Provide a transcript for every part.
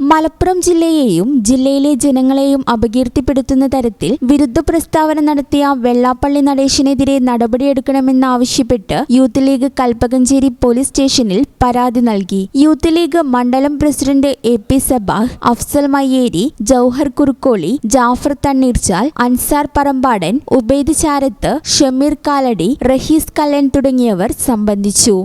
മലപ്പുറം ജില്ലയെയും ജില്ലയിലെ ജനങ്ങളെയും അപകീർത്തിപ്പെടുത്തുന്ന തരത്തിൽ വിരുദ്ധ പ്രസ്താവന നടത്തിയ വെള്ളാപ്പള്ളി നടേശനെതിരെ നടപടിയെടുക്കണമെന്നാവശ്യപ്പെട്ട് യൂത്ത് ലീഗ് കൽപ്പകഞ്ചേരി പോലീസ് സ്റ്റേഷനിൽ പരാതി നൽകി. യൂത്ത് ലീഗ് മണ്ഡലം president A P Sabah Afsal Mayyeri Jouhar Kurukkoli Jafar Thanneerchal Ansar Parambadan Ubaid Charath Shameer Kaladi Rahees Kallan തുടങ്ങിയവർ സംബന്ധിച്ചു.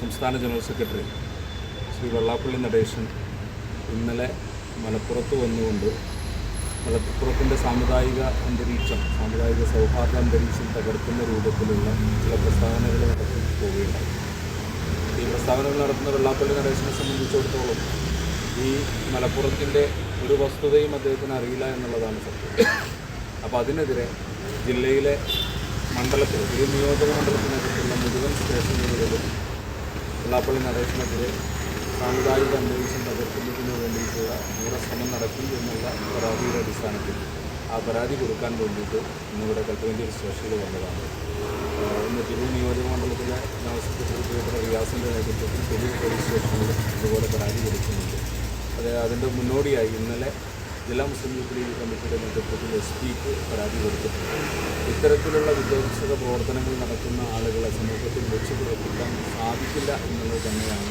സംസ്ഥാന ജനറൽ സെക്രട്ടറി ശ്രീ വെള്ളാപ്പള്ളി നടേശൻ ഇന്നലെ മലപ്പുറത്ത് വന്നുകൊണ്ട് മലപ്പുറത്തിന്റെ സാമുദായിക അന്തരീക്ഷം സാമുദായിക സൗഹാർദ്ദ അന്തരീക്ഷം തകർക്കുന്ന രൂപത്തിലുള്ള ചില പ്രസ്താവനകൾ നടത്തി പോവുകയുണ്ടായി. ഈ പ്രസ്താവനകൾ നടത്തുന്ന വെള്ളാപ്പള്ളി നടേശനെ സംബന്ധിച്ചിടത്തോളം ഈ മലപ്പുറത്തിന്റെ ഒരു വസ്തുതയും അദ്ദേഹത്തിന് അറിയില്ല എന്നുള്ളതാണ് സത്യം. അപ്പോൾ അതിനെതിരെ ജില്ലയിലെ മണ്ഡലത്തിൽ ഒരു നിയോജക മണ്ഡലത്തിനകത്തുള്ള മുഴുവൻ സ്റ്റേഷനുകളിലും വെള്ളാപ്പള്ളി നടേശനെതിരെ സാമുദായിക അന്തരീക്ഷം തകർക്കുന്നതിന് വേണ്ടിയിട്ടുള്ള ശ്രമം നടത്തി എന്നുള്ള പരാതിയുടെ അടിസ്ഥാനത്തിൽ ആ പരാതി കൊടുക്കാൻ വേണ്ടിയിട്ട് ഇന്നിവിടെ കൽപ്പകഞ്ചേരി സ്റ്റേഷനിൽ വന്നതാണ്. ഇന്ന് തിരൂർ നിയോജക മണ്ഡലത്തിലെ സെക്രട്ടറി റിയാസിന്റെ നേതൃത്വത്തിൽ തിരൂർ പോലീസ് സ്റ്റേഷനിൽ ഇതുപോലെ പരാതി കൊടുക്കുന്നുണ്ട്. അത് അതിന്റെ മുന്നോടിയായി ഇന്നലെ ജില്ലാ മുസ്ലിം യൂത്ത് ലീഗ് കമ്മിറ്റിയുടെ നേതൃത്വത്തിൽ എസ് പിക്ക് പരാതി കൊടുത്തിട്ടുണ്ട്. ഇത്തരത്തിലുള്ള വിദ്യാഭ്യാസ പ്രവർത്തനങ്ങൾ നടക്കുന്ന ആളുകളെ സമൂഹത്തിൽ വെച്ച് പുറപ്പിക്കാൻ സാധിക്കില്ല എന്നുള്ളത് തന്നെയാണ്